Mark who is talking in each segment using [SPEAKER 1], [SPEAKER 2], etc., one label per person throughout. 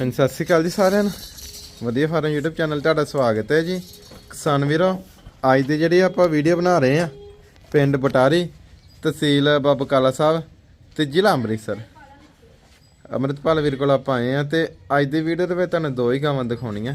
[SPEAKER 1] ਹਾਂਜੀ ਸਤਿ ਸ਼੍ਰੀ ਅਕਾਲ ਜੀ ਸਾਰਿਆਂ ਨੂੰ। ਵਧੀਆ ਫਾਰਮ YouTube ਚੈਨਲ ਤੁਹਾਡਾ ਸਵਾਗਤ ਹੈ ਜੀ। ਕਿਸਾਨ ਵੀਰੋ ਅੱਜ ਦੇ ਜਿਹੜੇ ਆਪਾਂ ਵੀਡੀਓ ਬਣਾ ਰਹੇ ਆ ਪਿੰਡ ਬਟਾਰੀ ਤਹਿਸੀਲ ਬਾਬਾ ਕਾਲਾ ਸਾਹਿਬ ਤੇ ਜ਼ਿਲ੍ਹਾ ਅੰਮ੍ਰਿਤਸਰ। ਅੰਮ੍ਰਿਤਪਾਲ ਵੀਰ ਕੋਲ ਆਪਾਂ ਆਏ ਆ ਤੇ ਅੱਜ ਦੀ ਵੀਡੀਓ ਦੇ ਵਿੱਚ ਤੁਹਾਨੂੰ ਦੋ ਹੀ ਗਾਵਾਂ ਦਿਖਾਉਣੀਆਂ।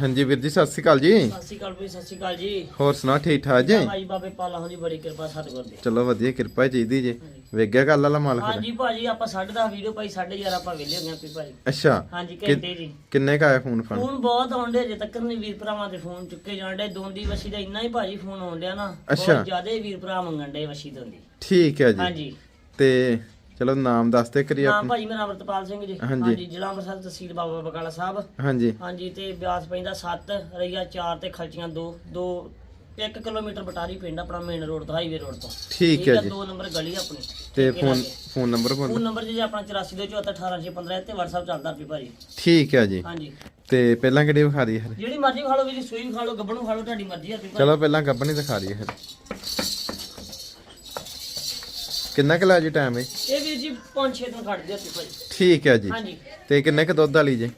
[SPEAKER 1] ਹਾਂਜੀ ਵੀਰ ਜੀ ਸਤਿ ਸ਼੍ਰੀ ਅਕਾਲ ਜੀ।
[SPEAKER 2] ਸਤਿ ਸ਼੍ਰੀ ਅਕਾਲ ਭਾਈ ਸਤਿ ਸ਼੍ਰੀ ਅਕਾਲ ਜੀ।
[SPEAKER 1] ਹੋਰ ਸੁਣਾ ਠੀਕ ਠਾਕ ਜੀ?
[SPEAKER 2] ਭਾਈ ਬਾਬੇ ਪਾਲਾ ਹੋ ਜੀ ਬੜੀ ਕਿਰਪਾ ਸਤਿਗੁਰ ਦੀ
[SPEAKER 1] ਚਲੋ ਵਧੀਆ ਕਿਰਪਾ ਚਾਹੀਦੀ ਜੀ। ਵੇਗਿਆ ਗੱਲ ਵਾਲਾ ਮਾਲ ਫਿਰ
[SPEAKER 2] ਹਾਂਜੀ ਭਾਜੀ ਆਪਾਂ 10:30 ਵੀਡੀਓ ਭਾਈ 11:30 ਆਪਾਂ ਵਿਹਲੇ ਹੋ ਗਏ ਆਪੀ ਭਾਜੀ
[SPEAKER 1] ਅੱਛਾ।
[SPEAKER 2] ਹਾਂਜੀ ਘੰਟੇ ਜੀ।
[SPEAKER 1] ਕਿੰਨੇ ਕਾ ਆਇਆ ਫੋਨ
[SPEAKER 2] ਫੋਨ? ਬਹੁਤ ਆਉਂਦੇ ਜੇ ਤੱਕ ਨਹੀਂ ਵੀਰ ਭਰਾਵਾਂ ਦੇ ਫੋਨ ਚੁੱਕੇ ਜਾਂਦੇ ਦੋਂਦੀ ਵਸੀ ਦਾ ਇੰਨਾ ਹੀ ਭਾਜੀ ਫੋਨ ਆਉਂਦਿਆ ਨਾ। ਬਹੁਤ ਜ਼ਿਆਦਾ ਵੀਰ ਭਰਾ ਮੰਗਣ ਦੇ ਵਸੀ ਦੋਂਦੀ
[SPEAKER 1] ਠੀਕ ਹੈ ਜੀ।
[SPEAKER 2] ਹਾਂਜੀ।
[SPEAKER 1] ਤੇ ਚਲੋ ਨਾਮ ਦੱਸ ਤੇ ਕਰੀ ਆਪਣਾ।
[SPEAKER 2] ਭਾਜੀ ਮੇਰਾ ਅਮਰਤਪਾਲ ਸਿੰਘ ਜੀ।
[SPEAKER 1] ਹਾਂਜੀ।
[SPEAKER 2] ਜ਼ਿਲ੍ਹਾ ਅੰਮ੍ਰਿਤਸਰ ਤਹਿਸੀਲ ਬਾਬਾ ਬਕਾਲਾ ਸਾਹਿਬ।
[SPEAKER 1] ਹਾਂਜੀ।
[SPEAKER 2] ਹਾਂਜੀ ਤੇ ਬਿਆਸ ਪੈਂਦਾ 7 ਰਈਆ 4 ਤੇ ਖਲਚੀਆਂ 2 2 1 ਕਿਲੋਮੀਟਰ ਬਟਾਰੀ ਪਿੰਡ ਆਪਣਾ ਮੇਨ ਰੋਡ ਤੋਂ ਹਾਈਵੇ ਰੋਡ ਤੋਂ।
[SPEAKER 1] ਠੀਕ ਹੈ ਜੀ।
[SPEAKER 2] ਦੋ ਨੰਬਰ ਗਲੀ ਆਪਣੀ।
[SPEAKER 1] ਤੇ
[SPEAKER 2] ਹੈ
[SPEAKER 1] phone. Phone number
[SPEAKER 2] phone number ਜੀ ਆਪਣਾ 8424181615 ਤੇ WhatsApp ਚੱਲਦਾ ਵੀ ਭਾਜੀ।
[SPEAKER 1] ਠੀਕ ਹੈ ਜੀ।
[SPEAKER 2] ਹਾਂਜੀ।
[SPEAKER 1] ਤੇ ਪਹਿਲਾਂ ਕਿਹੜੀ ਵਿਖਾ ਰਹੀ ਹੈ
[SPEAKER 2] ਜਿਹੜੀ ਮਰਜ਼ੀ ਖਾ ਲਓ ਵੀ ਸੂਈ ਖਾ ਲਓ ਗੱਬਣੂ ਖਾ ਲਓ ਤੁਹਾਡੀ ਮਰਜ਼ੀ ਭਾਜੀ
[SPEAKER 1] ਚਲੋ ਪਹਿਲਾਂ ਗੱਬਣੀ ਦਿਖਾ ਰਹੀ ਹੈ ਕਿੰਨਾ ਕੁ ਲਾ ਜੀ ਟਾਈਮ ਹੈ?
[SPEAKER 2] ਇਹ ਵੀਰ ਜੀ 5-6 ਦਿਨ ਕੱਢ ਦਿਓ ਤੁਸੀਂ ਭਾਜੀ।
[SPEAKER 1] ਠੀਕ ਹੈ ਜੀ।
[SPEAKER 2] ਹਾਂਜੀ।
[SPEAKER 1] ਤੇ ਕਿੰਨੇ ਕ ਦੁੱਧ ਵਾਲੀ ਜੀ?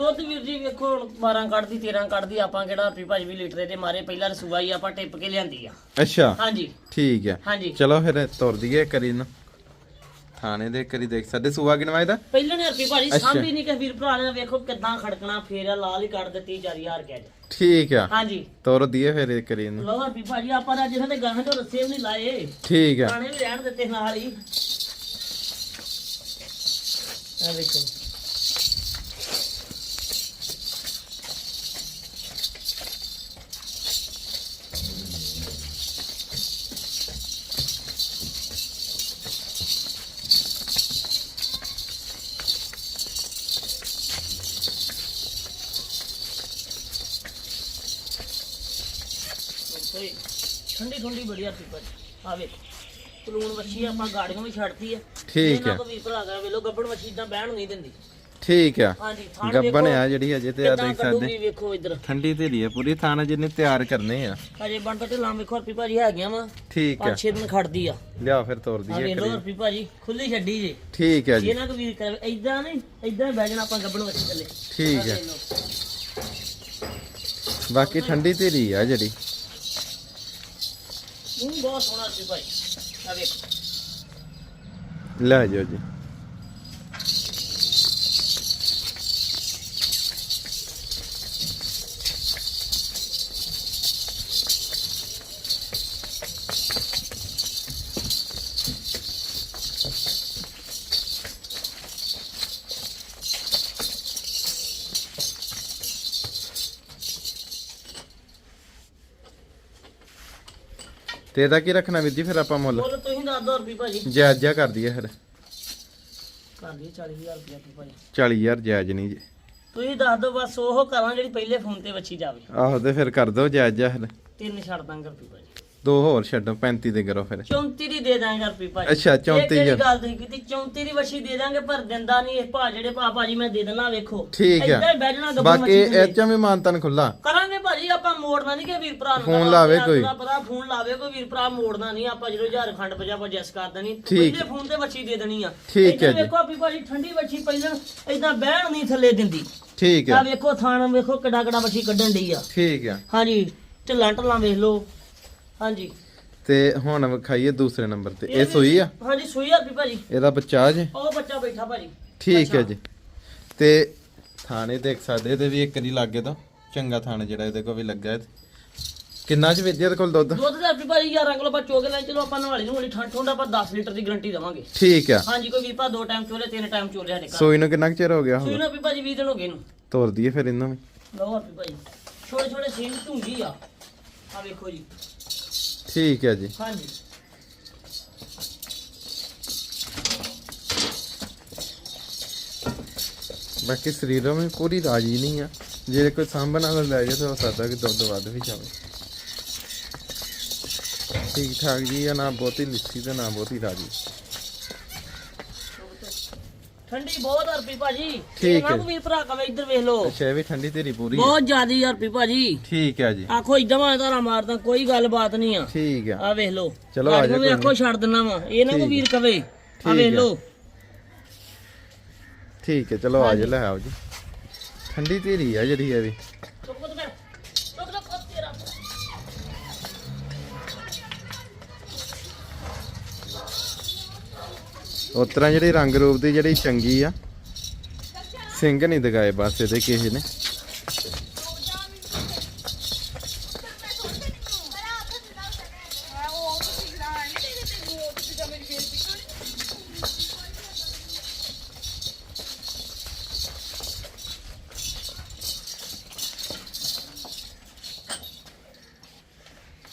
[SPEAKER 2] ਦੁੱਧ ਵੀਰ ਜੀ ਵੇਖੋ ਹੁਣ 12 ਕੱਢਦੀ 13 ਕੱਢਦੀ ਆਪਾਂ ਕਿਹੜਾ ਵੀ ਭਾਜੀ ਵੀ ਲੀਟਰ ਦੇ ਮਾਰੇ ਪਹਿਲਾਂ ਰਸੂਆ ਹੀ ਆਪਾਂ ਟਿੱਪ ਕੇ ਲਿਆਂਦੀ ਆ।
[SPEAKER 1] ਅੱਛਾ।
[SPEAKER 2] ਹਾਂਜੀ।
[SPEAKER 1] ਠੀਕ ਹੈ
[SPEAKER 2] ਹਾਂਜੀ।
[SPEAKER 1] ਚਲੋ ਫਿਰ ਤੁਰ ਦਈਏ ਕਰੀ ਨਾ ਥਾਣੇ ਦੇ ਕਰੀ ਦੇਖ ਸਾਡੇ ਸੂਆ ਕਿਨਵਾਏ ਦਾ
[SPEAKER 2] ਪਹਿਲਾਂ ਨੇ ਰੁਪਏ ਭਾਜੀ। ਸਾਂਭੀ ਨਹੀਂ ਕਿ ਵੀਰ ਭਰਾ ਨੇ ਵੇਖੋ ਕਿੱਦਾਂ ਖੜਕਣਾ ਫੇਰ ਲਾਲ ਹੀ ਕੱਢ ਦਿੱਤੀ ਜਾਰੀ ਹਾਰ ਕੇ ਅੱਜ।
[SPEAKER 1] ਠੀਕ ਆ।
[SPEAKER 2] ਹਾਂਜੀ।
[SPEAKER 1] ਤੁਰ ਦਈਏ ਫਿਰ ਇਹ ਕਰੀ ਨੂੰ
[SPEAKER 2] ਲੋ ਰੁਪਏ ਭਾਜੀ ਆਪਾਂ ਤਾਂ ਜਿਹਨਾਂ ਦੇ ਗਾਹਾਂ ਤੋਂ ਰੱਸੇ ਵੀ ਨਹੀਂ ਲਾਏ।
[SPEAKER 1] ਠੀਕ ਆ।
[SPEAKER 2] ਗਾਣੇ ਵੀ ਰਹਿਣ ਦਿੱਤੇ ਨਾਲ ਹੀ। ਆ ਵੇਖੋ। ਠੰਡੀ ਠੰਡੀ ਬੜੀਆ ਪੀਪਾ ਆ ਵੇਖ ਪਲੂਣ ਵੱਛੀ ਆਪਾਂ ਗਾੜੀਆਂ ਵੀ ਛੱਡਤੀ ਆ।
[SPEAKER 1] ਠੀਕ
[SPEAKER 2] ਇਹਨਾਂ
[SPEAKER 1] ਆ।
[SPEAKER 2] ਕੋ ਵੀ ਭਰਾ ਕਰ ਵੇਲੋ ਗੱਬੜ ਵੱਛੀ ਇਦਾਂ ਬਹਿਣ ਨਹੀਂ ਦਿੰਦੀ।
[SPEAKER 1] ਠੀਕ ਆ।
[SPEAKER 2] ਹਾਂਜੀ ਥਾਣ
[SPEAKER 1] ਗੱਬਣ ਆ ਜਿਹੜੀ ਅਜੇ ਤੇ ਆ ਦੇਖ ਸਕਦੇ।
[SPEAKER 2] ਵੇਖੋ ਇੱਧਰ।
[SPEAKER 1] ਠੰਡੀ ਆ ਪੂਰੀ ਥਾਣਾ ਜਿਹਨੇ ਤਿਆਰ ਕਰਨੇ ਆ।
[SPEAKER 2] ਹਜੇ ਬਣਦਾ ਢਿੱਲਾਂ ਵੇਖੋ ਰੁਪਏ ਭਾਜੀ ਹੈਗੀਆਂ ਵਾ।
[SPEAKER 1] ਠੀਕ ਆ।
[SPEAKER 2] ਪੰਜ ਛੇ ਦਿਨ ਖੜਦੀ ਆ।
[SPEAKER 1] ਲਿਆ ਫਿਰ ਤੋਰ
[SPEAKER 2] ਆ
[SPEAKER 1] ਦਈਏ
[SPEAKER 2] ਵੇਖ ਭਾਜੀ ਖੁੱਲੀ ਛੱਡੀ ਜੇ।
[SPEAKER 1] ਠੀਕ ਆ ਜੀ।
[SPEAKER 2] ਇਹਨਾਂ ਕੋ ਵੀਰ ਕਰ ਇਦਾਂ ਨਹੀਂ ਇਦਾਂ ਹੀ ਬਹਿ ਜਾਣਾ ਆਪਾਂ ਗੱਬੜ ਵੱਛੀ ਥੱਲੇ।
[SPEAKER 1] ਠੀਕ ਆ। ਬਾਕੀ ਠੰਡੀ ਢੇਰੀ ਆ ਜਿਹੜੀ।
[SPEAKER 2] ਮੂੰਹ ਬਹੁਤ ਸੋਹਣਾ ਰੁਪਏ ਭਾਜੀ ਆ ਵੇਖ
[SPEAKER 1] ਲੈ ਤੇ ਇਹਦਾ ਕੀ ਰੱਖਣਾ ਵੀਰ ਜੀ ਫਿਰ ਆਪਾਂ ਮੁੱਲ?
[SPEAKER 2] ਬੋਲ ਤੁਸੀਂ ਦੱਸ ਦੋ ਰੁਪਏ ਭਾਜੀ।
[SPEAKER 1] ਜਾਇਜ਼ਾ ਕਰ ਦਈਏ ਫਿਰ।
[SPEAKER 2] ਕਰ ਲਈ 40000 ਰੁਪਏ ਰੁਪਏ ਭਾਜੀ।
[SPEAKER 1] 40000 ਜਾਇਜ਼ ਨਹੀਂ ਜੀ।
[SPEAKER 2] ਤੁਸੀਂ ਦੱਸ ਦੋ ਬਸ ਉਹ ਕਰਾਂ ਜਿਹੜੀ ਪਹਿਲੇ ਫੋਨ ਤੇ ਵੱਛੀ ਜਾਵੇ।
[SPEAKER 1] ਆਹੋ ਤੇ ਫਿਰ ਕਰ ਦੋ ਜਾਇਜ਼ਾ ਫਿਰ।
[SPEAKER 2] ਤਿੰਨ ਛੱਡ ਦਾਂਗੇ ਰੁਪਏ ਭਾਜੀ।
[SPEAKER 1] ਦੋ ਹੋਰ ਛੱਡੋ 35 ਦੇ ਕਰੋ ਫਿਰ।
[SPEAKER 2] 34 ਦੀ ਦੇ ਦਾਂਗੇ ਰੁਪਏ ਭਾਜੀ।
[SPEAKER 1] ਅੱਛਾ, 34
[SPEAKER 2] ਇਹ ਕਿਹੜੀ। ਗੱਲ ਤੁਸੀਂ ਕੀਤੀ 34 ਦੀ ਵੱਛੀ ਦੇ ਦਾਂਗੇ ਪਰ ਦਿੰਦਾ ਨਹੀਂ ਇਹ ਭਾ ਜਿਹੜੇ ਭਾ ਭਾਜੀ ਮੈਂ ਦੇ ਦੇਣਾ ਵੇਖੋ।
[SPEAKER 1] ਠੀਕ
[SPEAKER 2] ਏਦਾਂ
[SPEAKER 1] ਹੈ
[SPEAKER 2] ਬਹਿ ਜਾਣਾ ਗੱਬਰ
[SPEAKER 1] ਬਾਕੀ
[SPEAKER 2] ਵੱਛੀ
[SPEAKER 1] ਇਹ। ਚੋਂ ਵੀ ਮਾਨਤਨ ਖੁੱਲਾ
[SPEAKER 2] ਕਰਾਂਗੇ ਭਾਜੀ ਆਪਾਂ ਮੋੜਨਾ ਨਹੀਂ ਕਿ ਵੀਰ ਭਰਾ ਨੂੰ
[SPEAKER 1] ਫੋਨ ਲਾਵੇ
[SPEAKER 2] ਆਪਣਾ
[SPEAKER 1] ਕੋਈ।
[SPEAKER 2] ਪਤਾ ਫੋਨ ਲਾਵੇ ਕੋਈ ਵੀਰ ਭਰਾ ਮੋੜਨਾ ਨਹੀਂ ਆਪਾਂ ਜਦੋਂ ਹਜ਼ਾਰ ਖੰਡ ਪੰਜਾ ਆਪਾਂ ਜੈਸ ਕਰ ਦੇਣੀ।
[SPEAKER 1] ਠੀਕ।
[SPEAKER 2] ਪਹਿਲੇ ਫੋਨ ਤੇ ਵੱਛੀ ਦੇ ਦੇਣੀ ਆ।
[SPEAKER 1] ਠੀਕ ਹੈ
[SPEAKER 2] ਇੱਧਰ
[SPEAKER 1] ਜੀ।
[SPEAKER 2] ਵੇਖੋ ਆਪੀ ਭਾਜੀ ਠੰਡੀ ਵੱਛੀ ਪਹਿਲਾਂ ਇਦਾਂ ਬਹਿਣ ਨਹੀਂ ਥੱਲੇ ਦਿੰਦੀ।
[SPEAKER 1] ਠੀਕ
[SPEAKER 2] ਆ
[SPEAKER 1] ਹੈ
[SPEAKER 2] ਵੇਖੋ ਥਾਣ ਵੇਖੋ ਕਿੱਡਾ ਕਿੱਡਾ ਵੱਛੀ ਕੱਢਣ ਡਈ ਆ।
[SPEAKER 1] ਠੀਕ ਹੈ।
[SPEAKER 2] ਹਾਂਜੀ ਢਿੱਲਾਂ ਢੱਲਾਂ ਵੇਖ ਲਓ। ਹਾਂਜੀ।
[SPEAKER 1] ਤੇ ਹੁਣ ਵਿਖਾਈਏ ਦੂਸਰੇ ਨੰਬਰ ਤੇ। ਇਹ ਸੂਈ ਆ?
[SPEAKER 2] ਹਾਂਜੀ ਸੂਈ ਆ ਵੀ ਭਾਜੀ।
[SPEAKER 1] ਇਹਦਾ ਬੱਚਾ ਜੇ?
[SPEAKER 2] ਉਹ ਬੱਚਾ ਬੈਠਾ ਭਾਜੀ।
[SPEAKER 1] ਠੀਕ ਹੈ ਜੀ। ਤੇ ਥਾਣੇ ਦੇਖ ਸਕਦੇ ਤੇ ਵੀ ਇੱਕ ਨਹੀਂ ਲੱਗੇ ਤਾਂ। ਚੰਗਾ ਥਾਣਾ ਜਿਹੜਾ ਇਹਦੇ ਕੋਲ ਵੀ ਲੱਗਾ ਹੈ ਕਿੰਨਾ ਚ ਵੇਚਿਆ ਇਹਦੇ ਕੋਲ ਦੁੱਧ?
[SPEAKER 2] ਦੁੱਧ ਦਾ ਵੀ ਭਾਜੀ 11 ਕਿਲੋ ਆਪਾਂ ਚੋਗ ਲੈ ਚਲੋ ਆਪਾਂ ਨਵਾਲੀ ਨੂੰ ਵਾਲੀ ਠੰਡ ਠੰਡ ਆਪਾਂ 10 ਲੀਟਰ ਦੀ ਗਾਰੰਟੀ ਦੇਵਾਂਗੇ।
[SPEAKER 1] ਠੀਕ ਆ।
[SPEAKER 2] ਹਾਂਜੀ ਕੋਈ ਵੀ ਭਾ ਦੋ ਟਾਈਮ ਚੋਲੇ ਤਿੰਨ ਟਾਈਮ ਚੋਲੇ ਸਾਡੇ ਘਰ।
[SPEAKER 1] ਸੂਈ ਨੂੰ ਕਿੰਨਾ ਕੁ ਚਿਰ ਹੋ ਗਿਆ
[SPEAKER 2] ਸੂਈ
[SPEAKER 1] ਹੁਣ
[SPEAKER 2] ਨਾ ਵੀ ਭਾਜੀ 20 ਦਿਨ ਹੋ ਗਏ ਨੂੰ
[SPEAKER 1] ਤੋਰ ਦਈਏ ਫਿਰ ਇਹਨਾਂ ਵੀ।
[SPEAKER 2] ਲਓ ਆਪੀ ਭਾਜੀ। ਛੋਟੇ ਛੋਟੇ ਸਿੰਘ ਢੂੰਗੀ ਆ। ਆ ਵੇਖੋ ਜੀ।
[SPEAKER 1] ਠੀਕ ਹੈ ਜੀ
[SPEAKER 2] ਹਾਂਜੀ
[SPEAKER 1] ਬਾਕੀ ਸਰੀਰੋਂ ਵੀ ਪੂਰੀ ਰਾਜੀ ਨਹੀਂ ਆ ਜੇ ਕੋਈ ਸਾਂਭਣ ਵਾਲਾ ਲੈ ਜਾਏ ਤਾਂ ਹੋ ਸਕਦਾ ਕਿ ਦੁੱਧ ਵੱਧ ਵੀ ਜਾਵੇ ਠੀਕ ਠਾਕ ਜੀ ਆ ਨਾ ਬਹੁਤੀ ਲਿੱਸੀ ਤੇ ਨਾ ਬਹੁਤੀ ਰਾਜੀ
[SPEAKER 2] ਠੰਡੀ ਬਹੁਤ ਆ ਰੁਪਈ ਭਾਜੀ।
[SPEAKER 1] ਠੀਕ ਹੈ।
[SPEAKER 2] ਨਾ ਵੀ ਭਰਾ ਕਵੇ ਇੱਧਰ ਵੇਖ ਲਓ।
[SPEAKER 1] ਅੱਛਾ ਇਹ ਵੀ ਠੰਡੀ ਤੇਰੀ ਪੂਰੀ।
[SPEAKER 2] ਬਹੁਤ ਜ਼ਿਆਦੀ ਆ ਰੁਪਈ ਭਾਜੀ।
[SPEAKER 1] ਠੀਕ ਹੈ ਜੀ।
[SPEAKER 2] ਆਖੋ ਇਦਾਂ ਮੈਂ ਧਾਰਾ ਮਾਰਦਾ ਕੋਈ ਗੱਲਬਾਤ ਨਹੀਂ ਆ।
[SPEAKER 1] ਠੀਕ ਆ
[SPEAKER 2] ਆ ਵੇਖ ਲਓ।
[SPEAKER 1] ਚਲੋ ਆ ਜਾ ਕੋਈ
[SPEAKER 2] ਆਖੋ ਛੱਡ ਦਿੰਨਾ ਵਾ। ਇਹ ਨਾ ਕੋ ਵੀਰ ਕਵੇ। ਆ ਵੇਖ
[SPEAKER 1] ਹੈ।
[SPEAKER 2] ਲਓ।
[SPEAKER 1] ਠੀਕ ਹੈ ਚਲੋ ਆ ਜਾ ਲੈ ਆਓ ਜੀ। ਠੰਡੀ ਧੀਰੀ ਆ ਜਿਹੜੀ ਇਹ ਵੀ। ਉਸ ਤਰ੍ਹਾਂ ਜਿਹੜੀ ਰੰਗ ਰੂਪ ਦੀ ਜਿਹੜੀ ਚੰਗੀ ਆ। ਸਿੰਘ ਨਹੀਂ ਦਿਖਾਏ ਬਸ ਇਹਦੇ ਕਿਸੇ ਨੇ।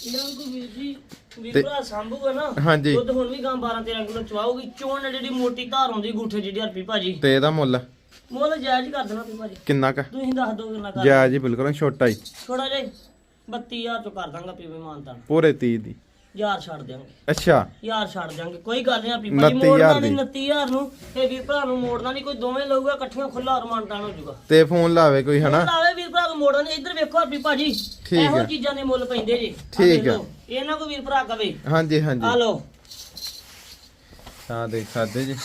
[SPEAKER 2] ਇਹਨਾਂ ਨੂੰ ਜੀ ਵੀਰ ਸੰਭੂਗਾ ਨਾ
[SPEAKER 1] ਹਾਂਜੀ।
[SPEAKER 2] ਦੁੱਧ ਹੁਣ ਵੀ ਗਾਂ 12 13 ਕਿਲੋ ਚਵਾਉਗੀ ਚੋਣ ਜਿਹੜੀ ਮੋਟੀ ਧਾਰ ਆਉਂਦੀ ਗੂਠੇ ਜਿਹੜੀ ਹਰਪੀ ਭਾਜੀ।
[SPEAKER 1] ਤੇ ਇਹਦਾ ਮੁੱਲ?
[SPEAKER 2] ਮੁੱਲ ਜਾਇਜ਼ ਹੀ ਕਰ ਦੇਣਾ ਤੁਸੀਂ ਭਾਜੀ।
[SPEAKER 1] ਕਿੰਨਾ ਕ?
[SPEAKER 2] ਤੁਸੀਂ ਦੱਸ ਦਿਓ ਕਿੰਨਾ ਕਰ
[SPEAKER 1] ਜਾ ਜੀ ਬਿਲਕੁਲ ਛੋਟਾ ਹੀ।
[SPEAKER 2] ਥੋੜਾ ਜਿਹਾ 32000 ਚੋਂ ਕਰ ਦਾਂਗਾ ਪੀਵੇ ਮਾਨਤਾ
[SPEAKER 1] ਪੂਰੇ 30 ਦੀ।
[SPEAKER 2] ਯਾਰ ਛੱਡ ਦਿਆਂਗੇ।
[SPEAKER 1] ਅੱਛਾ।
[SPEAKER 2] ਯਾਰ ਛੱਡ ਦਿਆਂਗੇ ਕੋਈ ਗੱਲ ਨਹੀਂ ਆਪੀ ਭਾਜੀ
[SPEAKER 1] 29,000
[SPEAKER 2] ਮੋੜਨਾ। ਨਹੀਂ 29000 ਨੂੰ ਵੀਰ ਭਰਾ ਨੂੰ ਮੋੜਨਾ ਨਹੀਂ ਕੋਈ ਦੋਵੇਂ ਲਊਗਾ ਇਕੱਠੀਆਂ ਖੁੱਲਾ ਰਮਾਨਤਾਨ ਹੋ ਜਾਊਗਾ।
[SPEAKER 1] ਤੇ ਫੋਨ ਲਾਵੇ ਕੋਈ ਹਨਾ?
[SPEAKER 2] ਲਾਵੇ ਵੀਰ ਭਰਾ ਨੂੰ ਮੋੜਨਾ ਨਹੀਂ ਇੱਧਰ ਵੇਖੋ ਆਪੀ ਭਾਜੀ ਇਹੋ। ਚੀਜ਼ਾਂ ਦੇ ਮੁੱਲ ਪੈਂਦੇ ਜੀ।
[SPEAKER 1] ਠੀਕ ਹੈ।
[SPEAKER 2] ਲਓ। ਇਹਨਾਂ ਕੋ ਵੀਰ ਭਰਾ ਕਵੇ।
[SPEAKER 1] ਹਾਂਜੀ
[SPEAKER 2] ਆ
[SPEAKER 1] ਹਾਂਜੀ
[SPEAKER 2] ਲਓ।
[SPEAKER 1] ਹਾਂ ਦੇਖ ਸਕਦੇ ਜੀ।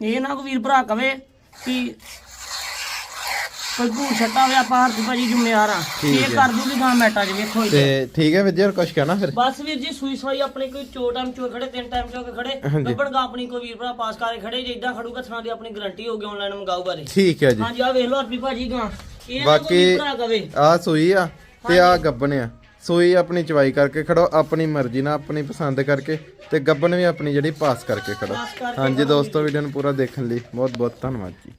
[SPEAKER 2] ਇਹ ਨਾ ਕੋ ਵੀਰ ਭਰਾ ਕਵੇ ਕਿ ਕੋਈ ਭੂਰ ਛੱਟਾ ਹੋਵੇ ਆਪਾਂ ਹਰਦੀ ਭਾਜੀ ਜ਼ਿੰਮੇਵਾਰ ਆ।
[SPEAKER 1] ਠੀਕ
[SPEAKER 2] ਇਹ
[SPEAKER 1] ਹੈ।
[SPEAKER 2] ਕਰ ਦੂਗੀ ਗਾਂ ਮੈਟਾ ਚ ਵੇਖੋ ਇੱਧਰ।
[SPEAKER 1] ਤੇ ਠੀਕ ਹੈ ਵੀਰ ਜੀ ਹੋਰ ਕੁਝ ਕਹਿਣਾ ਫਿਰ?
[SPEAKER 2] ਬਸ ਵੀਰ ਜੀ ਸੂਈ ਸਵਾਈ ਆਪਣੇ ਕੋਈ ਚੋ ਟਾਈਮ ਚੋ ਖੜੇ ਤਿੰਨ ਟਾਈਮ ਚੋ ਕੇ ਖੜੇ।
[SPEAKER 1] ਹਾਂਜੀ।
[SPEAKER 2] ਗੱਬਣ ਗਾ ਆਪਣੀ ਕੋਈ ਵੀਰ ਭਰਾ ਪਾਸ ਕਰਕੇ ਖੜੇ ਜੇ ਇਦਾਂ ਖੜੂਗਾ ਥਾਂ ਦੀ ਆਪਣੀ ਗਾਰੰਟੀ ਹੋਗੀ ਆਨਲਾਈਨ ਮੰਗਾਊ ਬਾਰੇ
[SPEAKER 1] ਠੀਕ ਹੈ ਜੀ।
[SPEAKER 2] ਹਾਂਜੀ ਆ ਵੇਖ ਲਓ ਹਰਪੀ ਭਾਜੀ ਗਾਂ। ਇਹ ਨਾ ਕੋਈ
[SPEAKER 1] ਬਾਕੀ
[SPEAKER 2] ਵੀਰ ਭਰਾ ਕਵੇ।
[SPEAKER 1] ਆ ਸੂਈ ਆ ਤੇ ਆ ਗੱਬਨ ਆ। ਸੂਈ ਆਪਣੀ ਚਵਾਈ ਕਰਕੇ ਖੜੋ ਆਪਣੀ ਮਰਜ਼ੀ ਨਾਲ ਆਪਣੀ ਪਸੰਦ ਕਰਕੇ ਤੇ ਗੱਬਨ ਵੀ ਆਪਣੀ ਜਿਹੜੀ ਪਾਸ ਕਰਕੇ ਖੜੋ।
[SPEAKER 2] ਪਾਸ ਕਰਕੇ
[SPEAKER 1] ਹਾਂਜੀ ਦੋਸਤੋ ਵੀਡੀਓ ਨੂੰ ਪੂਰਾ ਦੇਖਣ ਲਈ ਬਹੁਤ ਬਹੁਤ ਧੰਨਵਾਦ ਜੀ।